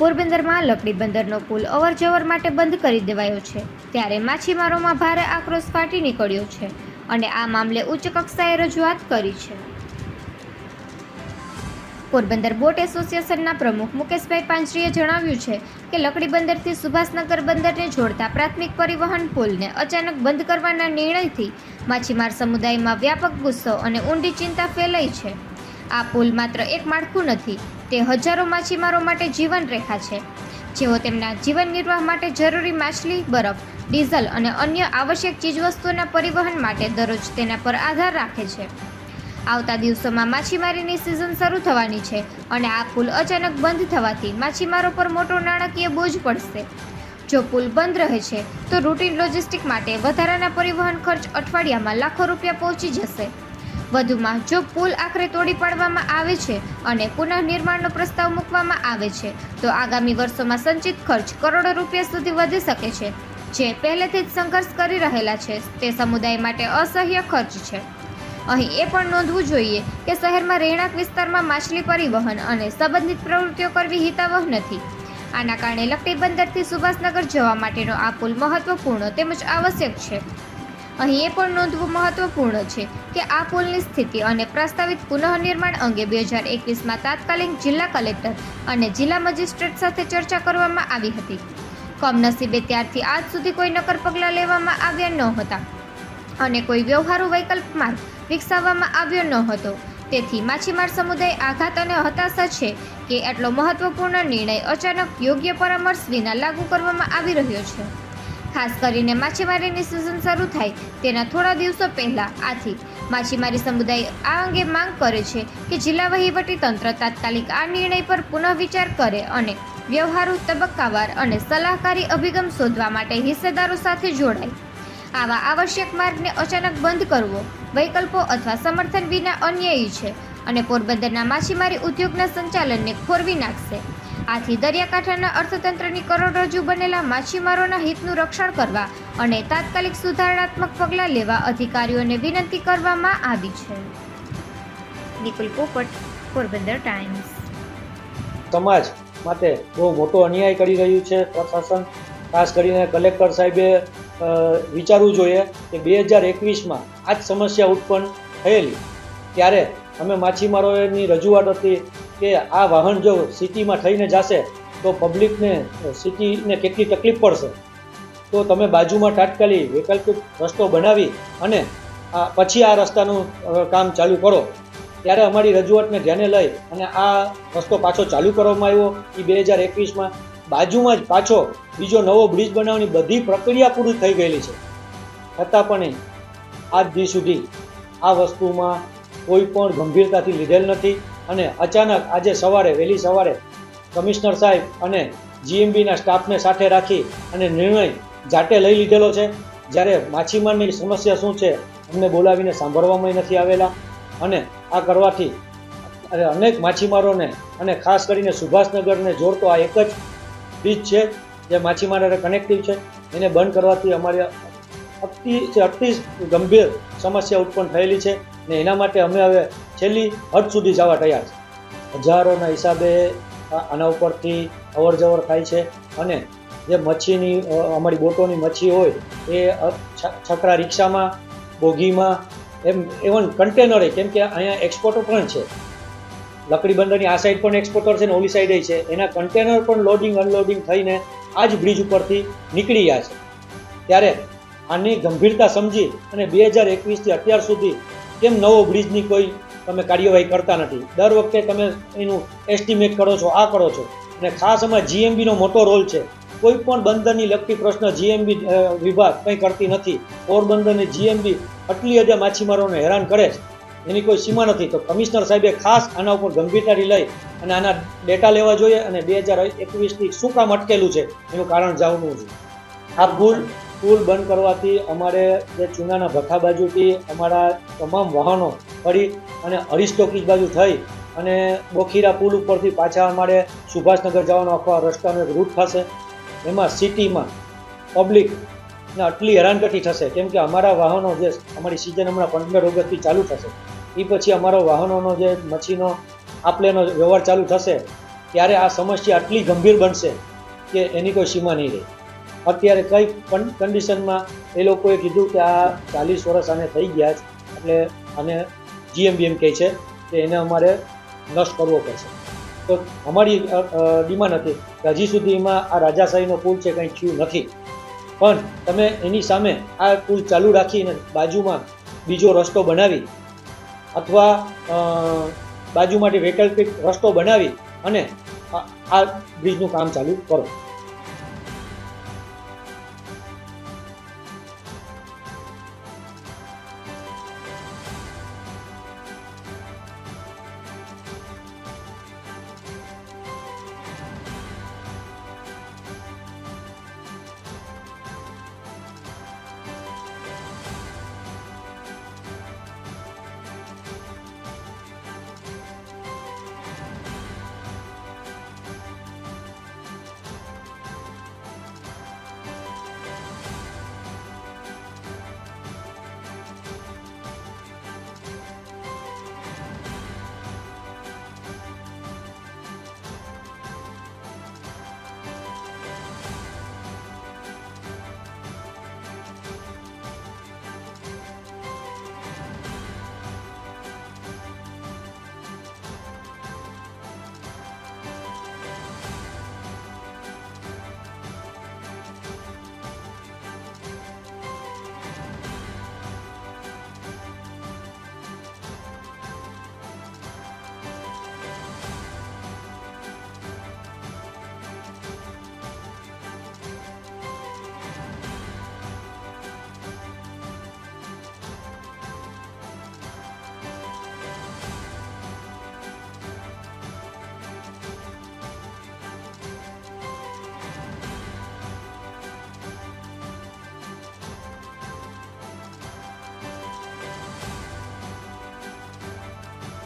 પોરબંદરમાં લકડી બંદરનો પુલ અવરજવર માટે બંધ કરી દેવાયો છે. ત્યારે માછીમારોમાં ભારે આક્રોશ ફાટી નીકળ્યો છે અને આ મામલે ઉચ્ચ કક્ષાએ રજૂઆત કરી છે. પોરબંદર બોટ એસોસિએશનના પ્રમુખ મુકેશભાઈ પાંચરીએ જણાવ્યું છે કે લકડી બંદરથી સુભાષનગર બંદરને જોડતા પ્રાથમિક પરિવહન પુલને અચાનક બંધ કરવાના નિર્ણયથી માછીમાર સમુદાયમાં વ્યાપક ગુસ્સો અને ઊંડી ચિંતા ફેલાઈ છે. આ પુલ માત્ર એક માળખું નથી તે હજારો માછીમારો માટે જીવન રેખા છે. જેઓ તેમના જીવન નિર્વાહ માટે જરૂરી માછલી, બરફ, ડીઝલ અને અન્ય આવશ્યક ચીજવસ્તુઓના પરિવહન માટે દરરોજ તેના પર આધાર રાખે છે. આવતા દિવસોમાં માછીમારીની સિઝન શરૂ થવાની છે અને આ પુલ અચાનક બંધ થવાથી માછીમારો પર મોટો નાણાકીય બોજ પડશે. જો પુલ બંધ રહે છે, તો રૂટીન લોજિસ્ટિક માટે વધારાના પરિવહન ખર્ચ અઠવાડિયામાં લાખો રૂપિયા પહોંચી જશે. વધુમાં જો પુલ આખરે તોડી પાડવામાં આવે છે અને પુનઃનિર્માણનો પ્રસ્તાવ મૂકવામાં આવે છે, તો આગામી વર્ષોમાં સંચિત ખર્ચ કરોડો રૂપિયા સુધી વધી શકે છે. જે પહેલેથી જ સંઘર્ષ કરી રહેલા છે, તે સમુદાય માટે અસહ્ય ખર્ચ છે. અહીં એ પણ નોંધવું જોઈએ કે શહેરમાં રહેણાંક વિસ્તારમાં માછલી પરિવહન અને સંબંધિત પ્રવૃત્તિઓ કરવી હિતાવહ નથી. આના કારણે લકડી બંદરથી સુભાષનગર જવા માટેનો આ પુલ મહત્વપૂર્ણ તેમજ આવશ્યક છે. અહીં એ પણ નોંધવું મહત્વપૂર્ણ છે કે આ પુલની સ્થિતિ અને પ્રસ્તાવિત પુનઃનિર્માણ અંગે બે હજાર એકવીસમાં તાત્કાલિક જિલ્લા કલેક્ટર અને જિલ્લા મજિસ્ટ્રેટ સાથે ચર્ચા કરવામાં આવી હતી. કમનસીબે ત્યારથી આજ સુધી કોઈ નક્કર પગલાં લેવામાં આવ્યા ન હતા અને કોઈ વ્યવહારુ વૈકલ્પ માર્ગ વિકસાવવામાં આવ્યો ન હતો. તેથી માછીમાર સમુદાય આઘાત અને હતાશા છે કે આટલો મહત્વપૂર્ણ નિર્ણય અચાનક યોગ્ય પરામર્શ વિના લાગુ કરવામાં આવી રહ્યો છે. ખાસ કરીને માછીમારીની સિઝન શરૂ થાય તેના થોડા દિવસો પહેલા આથી માછીમારી સમુદાય આ અંગે માંગ કરે છે કે જિલ્લા વહીવટી તંત્ર તાત્કાલિક આ નિર્ણય પર પુનઃ વિચાર કરે અને વ્યવહારુ તબક્કાવાર અને સલાહકારી અભિગમ શોધવા માટે હિસ્સેદારો સાથે જોડાય. આવા આવશ્યક માર્ગને અચાનક બંધ કરવો વૈકલ્પો અથવા સમર્થન વિના અન્યાયી છે અને પોરબંદરના માછીમારી ઉદ્યોગના સંચાલનને ખોરવી નાખશે. આથી દરિયાકાંઠાના અર્થતંત્રની કરોડરજ્જુ બનેલા માછીમારોના હિતનું રક્ષણ કરવા અને તાત્કાલિક સુધારણાત્મક પગલાં લેવા અધિકારીઓને વિનંતી કરવામાં આવી છે. નિકુલ પોપટ, પોરબંદર ટાઈમ્સ. સમાજ માટે બહુ મોટો અન્યાય કરી રહ્યું છે પ્રશાસન. ખાસ કરીને કલેક્ટર સાહેબે વિચારવું જોઈએ કે બે હજાર એકવીસમાં આ જ સમસ્યા ઉત્પન્ન થયેલી. ત્યારે અમે માછીમારોની રજૂઆત હતી. કે આ વાહન જો સિટીમાં થઈને જશે, તો પબ્લિકને સિટીને કેટલી તકલીફ પડશે? તો તમે બાજુમાં તાત્કાલિક વૈકલ્પિક રસ્તો બનાવી અને આ, પછી આ રસ્તાનું કામ ચાલુ કરો. ત્યારે અમારી રજૂઆતને ધ્યાને લઈ અને આ રસ્તો પાછો ચાલુ કરવામાં આવ્યો. એ બે હજાર એકવીસમાં બાજુમાં જ પાછો બીજો નવો બ્રિજ બનાવવાની બધી પ્રક્રિયા પૂરી થઈ ગયેલી છે. છતાં પણ આજ દી સુધી આ વસ્તુમાં કોઈ પણ ગંભીરતાથી લીધેલ નથી. અને અચાનક આજે સવારે, વહેલી સવારે કમિશનર સાહેબ અને જીએમબીના સ્ટાફને સાથે રાખી અને નિર્ણય જાતે લઈ લીધેલો છે. જ્યારે માછીમારની સમસ્યા શું છે, અમને બોલાવીને સાંભળવામાં નથી આવેલા. અને આ કરવાથી અને અનેક માછીમારોને અને ખાસ કરીને સુભાષનગરને જોડતો આ એક જ બીચ છે, જે માછીમારોને કનેક્ટિવ છે. એને બંધ કરવાથી અમારે અતિ અતિ ગંભીર સમસ્યા ઉત્પન્ન થયેલી છે ને એના માટે અમે હવે છેલ્લી હદ સુધી જવા તૈયાર છે. હજારોના હિસાબે આના ઉપરથી અવર જવર થાય છે અને જે મચ્છીની અમારી બોટોની મચ્છી હોય એ છકરા રિક્ષામાં, બોગીમાં, એમ એવન કન્ટેનરે કેમ કે અહીંયા એક્સપોર્ટર પણ છે. લકડી બંદરની આ સાઈડ પણ એક્સપોર્ટર છે ને ઓલી સાઈડે છે. એના કન્ટેનર પણ લોડિંગ અનલોડિંગ થઈને આ જ બ્રિજ ઉપરથી નીકળી ગયા છે. ત્યારે આની ગંભીરતા સમજી અને બે હજાર એકવીસથી અત્યાર સુધી કેમ નવો બ્રિજની કોઈ તમે કાર્યવાહી કરતા નથી. દર વખતે તમે એનું એસ્ટિમેટ કરો છો, આ કરો છો. અને ખાસ એમાં જીએમબીનો મોટો રોલ છે. કોઈ પણ બંદરની લગતી પ્રશ્ન જીએમબી વિભાગ કંઈ કરતી નથી. પોરબંદરની જીએમબી આટલી હદે માછીમારોને હેરાન કરે છે. એની કોઈ સીમા નથી. તો કમિશનર સાહેબે ખાસ આના ઉપર ગંભીરતાથી લઈ અને આના ડેટા લેવા જોઈએ અને બે હજાર એકવીસથી શું કામ અટકેલું છે, એનું કારણ જાણવું છે આ પુલ પુલ બંધ કરવાથી અમારે જે ચૂનાના ભઠ્ઠા બાજુથી અમારા તમામ વાહનો ફરી અને અરિસ્ટોકીજ બાજુ થઈ અને બોખીરા પુલ ઉપરથી પાછા અમારે સુભાષનગર જવાનો આખો રસ્તાનો એક રૂટ થશે. એમાં સિટીમાં પબ્લિક ને આટલી હેરાનગતિ થશે. કેમ કે અમારા વાહનો જે અમારી સિઝન હમણાં પંદર ઓગસ્ટથી ચાલુ થશે. એ પછી અમારો વાહનોનો જે મચ્છીનો આપલેનો વ્યવહાર ચાલુ થશે, ત્યારે આ સમસ્યા આટલી ગંભીર બનશે કે એની કોઈ સીમા નહીં રહે. અત્યારે કઈ પણ કન્ડિશનમાં એ લોકોએ કીધું કે આ ચાલીસ વર્ષ આને થઈ ગયા છે. એટલે આને જીએમબીએમ કહે છે કે એને અમારે નષ્ટ કરવો પડશે. તો અમારી ડિમાન્ડ હતી કે હજી સુધીમાં આ રાજાશાહીનો પુલ છે કંઈ થયું નથી. પણ તમે એની સામે આ પુલ ચાલુ રાખીને બાજુમાં બીજો રસ્તો બનાવી અથવા બાજુમાંથી વૈકલ્પિક રસ્તો બનાવી અને આ બ્રિજનું કામ ચાલુ કરો.